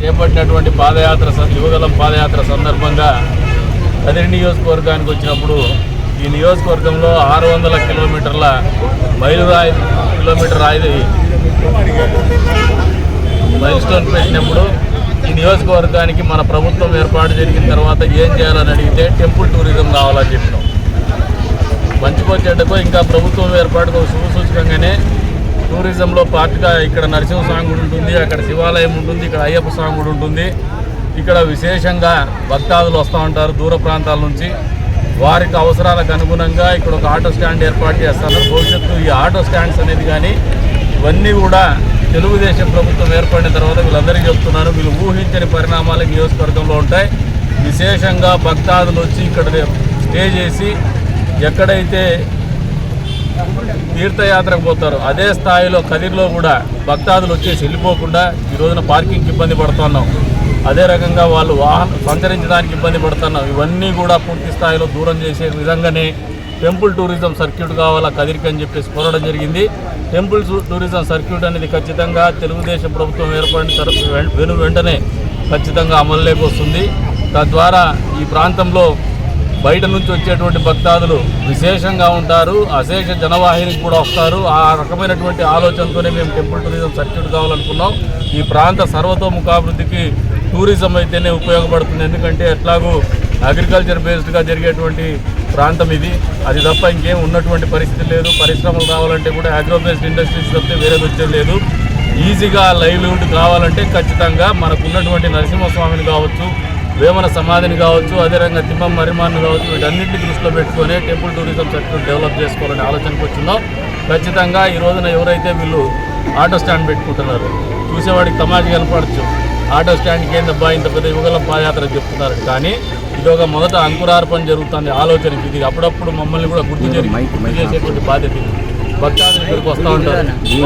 చేపట్టినటువంటి పాదయాత్ర స- యువగలం పాదయాత్ర సందర్భంగా కదిరి నియోజకవర్గానికి వచ్చినప్పుడు ఈ నియోజకవర్గంలో ఆరు వందల కిలోమీటర్ల మైలురాయి కిలోమీటర్ రాయిది మైల్ స్టోన్ పెట్టినప్పుడు ఈ నియోజకవర్గానికి మన ప్రభుత్వం ఏర్పాటు జరిగిన తర్వాత ఏం చేయాలని అడిగితే టెంపుల్ టూరిజం కావాలని చెప్పినాం. మంచికొచ్చేటకు ఇంకా ప్రభుత్వం ఏర్పాటుకు ఒక శుభ సూచకంగానే టూరిజంలో పార్ట్గా ఇక్కడ నరసింహస్వామి గుడి ఉంటుంది అక్కడ శివాలయం ఉంటుంది ఇక్కడ అయ్యప్ప స్వామి గుడి ఉంటుంది. ఇక్కడ విశేషంగా భక్తాదులు వస్తూ ఉంటారు దూర ప్రాంతాల నుంచి. వారికి అవసరాలకు అనుగుణంగా ఇక్కడ ఒక ఆటో స్టాండ్ ఏర్పాటు చేస్తారు. భవిష్యత్తు ఈ ఆటో స్టాండ్స్ అనేది కానీ ఇవన్నీ కూడా తెలుగుదేశం ప్రభుత్వం ఏర్పడిన తర్వాత వీళ్ళందరికీ చెప్తున్నాను. వీళ్ళు ఊహించని పరిణామాలు నియోజకవర్గంలో ఉంటాయి. విశేషంగా భక్తాదులు వచ్చి ఇక్కడ స్టే చేసి ఎక్కడైతే తీర్థయాత్రకు పోతారు. అదే స్థాయిలో కదిర్లో కూడా భక్తాదులు వచ్చేసి వెళ్ళిపోకుండా ఈ రోజున పార్కింగ్కి ఇబ్బంది పడుతున్నాం. అదే రకంగా వాళ్ళు వాహనం సంచరించడానికి ఇబ్బంది పడుతున్నాం. ఇవన్నీ కూడా పూర్తి స్థాయిలో దూరం చేసే విధంగానే టెంపుల్ టూరిజం సర్క్యూట్ కావాలా కదిరికి అని చెప్పేసి కోరడం జరిగింది. టెంపుల్ టూరిజం సర్క్యూట్ అనేది ఖచ్చితంగా తెలుగుదేశం ప్రభుత్వం ఏర్పడిన తర- వెను వెంటనే ఖచ్చితంగా అమల్లోకి వస్తుంది. తద్వారా ఈ ప్రాంతంలో బయట నుంచి వచ్చేటువంటి భక్తాదులు విశేషంగా ఉంటారు. అశేష జనవాహినికి కూడా వస్తారు. ఆ రకమైనటువంటి ఆలోచనతోనే మేము టెంపుల్ టూరిజం సర్క్యూట్ కావాలనుకున్నాం. ఈ ప్రాంత సర్వతోముఖాభివృద్ధికి టూరిజం అయితేనే ఉపయోగపడుతుంది. ఎందుకంటే ఎట్లాగూ అగ్రికల్చర్ బేస్డ్గా జరిగేటువంటి ప్రాంతం ఇది. అది తప్ప ఇంకేం ఉన్నటువంటి పరిస్థితి లేదు. పరిశ్రమలు రావాలంటే కూడా అగ్రో బేస్డ్ ఇండస్ట్రీస్ తప్పితే వేరేది వచ్చేది లేదు. ఈజీగా లైవ్లీహుడ్ కావాలంటే ఖచ్చితంగా మనకున్నటువంటి నరసింహస్వామిని కావచ్చు వేమన సమాధిని కావచ్చు అదేవిధంగా తిమ్మం మరిమాన్ని కావచ్చు వీటన్నింటినీ దృష్టిలో పెట్టుకొని టెంపుల్ టూరిజం సెక్టర్ డెవలప్ చేసుకోవాలనే ఆలోచనకు వచ్చిందాం ఖచ్చితంగా ఈ రోజున ఎవరైతే వీళ్ళు ఆటో స్టాండ్ పెట్టుకుంటున్నారు చూసేవాడికి తమాషా కనపడచ్చు. ఆటో స్టాండ్కి ఏందబ్బా ఇంత పెద్ద యుగల పాదయాత్ర చెప్తున్నారు కానీ ఇది ఒక మొదట అంకురార్పణ జరుగుతుంది ఆలోచనకి ఇది అప్పుడప్పుడు మమ్మల్ని కూడా గుర్తు జరిగి చేసేటువంటి బాధ్యత ఇది. భక్తాదులు ఇక్కడికి వస్తూ ఉంటారు.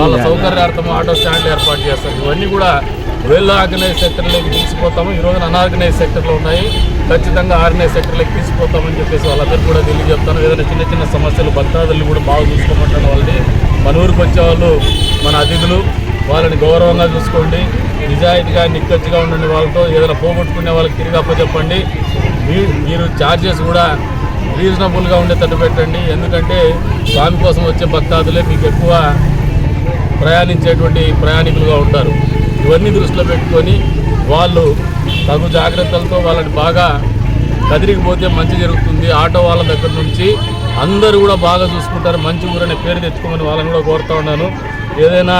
వాళ్ళ సౌకర్యార్థం ఆటో స్టాండ్ ఏర్పాటు చేస్తారు. ఇవన్నీ కూడా వెల్ ఆర్గనైజ్ సెక్టర్లోకి తీసుకుపోతాము. ఈ రోజున అన్ఆర్గనైజ్ సెక్టర్లో ఉన్నాయి. ఖచ్చితంగా ఆర్గనైజ్ సెక్టర్లోకి తీసుకుపోతామని చెప్పేసి వాళ్ళందరూ కూడా తెలియజెప్తాను ఏదైనా చిన్న చిన్న సమస్యలు భక్తాదులు కూడా బాగా చూసుకోమంటాను వాళ్ళని మన ఊరికి వచ్చేవాళ్ళు మన అతిథులు వాళ్ళని గౌరవంగా చూసుకోండి. నిజాయితీగా నిక్కచ్చిగా ఉండండి వాళ్ళతో. ఏదైనా పోగొట్టుకునే వాళ్ళకి తిరిగి అప్పచెప్పండి. మీ- మీరు ఛార్జెస్ కూడా రీజనబుల్గా ఉండేటట్టు పెట్టండి. ఎందుకంటే స్వామి కోసం వచ్చే భక్తాదులే మీకు ఎక్కువ ప్రయాణించేటువంటి ప్రయాణికులుగా ఉంటారు. ఇవన్నీ దృష్టిలో పెట్టుకొని వాళ్ళు తగు జాగ్రత్తలతో వాళ్ళని బాగా కదిరికిపోతే మంచి జరుగుతుంది. ఆటో వాళ్ళ దగ్గర నుంచి అందరూ కూడా బాగా చూసుకుంటారు. మంచి ఊరనే పేరు తెచ్చుకోమని వాళ్ళని కూడా కోరుతూ ఉన్నాను. ఏదైనా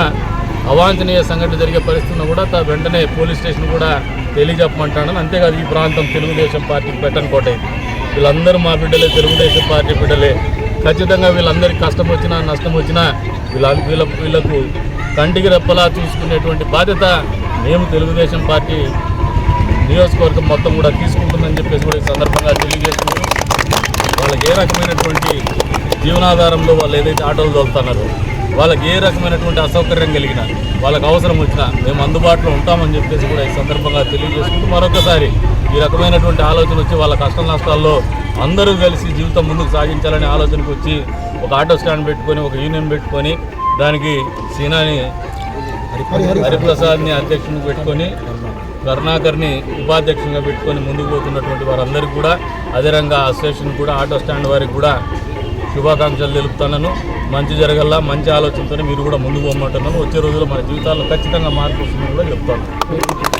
అవాంఛనీయ సంఘటన జరిగే పరిస్థితి కూడా వెంటనే పోలీస్ స్టేషన్ కూడా తెలియజెప్పమంటాను. అంతేకాదు ఈ ప్రాంతం తెలుగుదేశం పార్టీకి పెట్టని కోట. వీళ్ళందరూ మా బిడ్డలే తెలుగుదేశం పార్టీ బిడ్డలే. ఖచ్చితంగా వీళ్ళందరికీ కష్టం వచ్చినా నష్టం వచ్చినా వీళ్ళ వీళ్ళ వీళ్ళకు కంటికి రెప్పలా చూసుకునేటువంటి బాధ్యత మేము తెలుగుదేశం పార్టీ నియోజకవర్గం మొత్తం కూడా తీసుకుంటుందని చెప్పేసి కూడా ఈ సందర్భంగా తెలియజేస్తున్నాను వాళ్ళకి ఏ రకమైనటువంటి జీవనాధారంలో వాళ్ళు ఏదైతే ఆటోలు తోలుతున్నారో వాళ్ళకి ఏ రకమైనటువంటి అసౌకర్యం కలిగినా వాళ్ళకి అవసరం వచ్చినా మేము అందుబాటులో ఉంటామని చెప్పేసి కూడా ఈ సందర్భంగా తెలియజేసుకుంటూ మరొకసారి ఈ రకమైనటువంటి ఆలోచన వచ్చి వాళ్ళ కష్ట నష్టాల్లో అందరూ కలిసి జీవితం ముందుకు సాగించాలనే ఆలోచనకు వచ్చి ఒక ఆటో స్టాండ్ పెట్టుకొని ఒక యూనియన్ పెట్టుకొని దానికి సీనాని హరిప్రసాద్ని అధ్యక్షుని పెట్టుకొని కరుణాకర్ని ఉపాధ్యక్షునిగా పెట్టుకొని ముందుకు పోతున్నటువంటి వారందరికీ కూడా అదేవిధంగా అసోసియేషన్ కూడా ఆటో స్టాండ్ వారికి కూడా శుభాకాంక్షలు తెలుపుతున్నాను మంచి జరగల్లా మంచి ఆలోచనతో మీరు కూడా ముందుకు పోమంటున్నాను. వచ్చే రోజుల్లో మన జీవితాల్లో ఖచ్చితంగా మార్పు వస్తుందని కూడా చెప్తాను.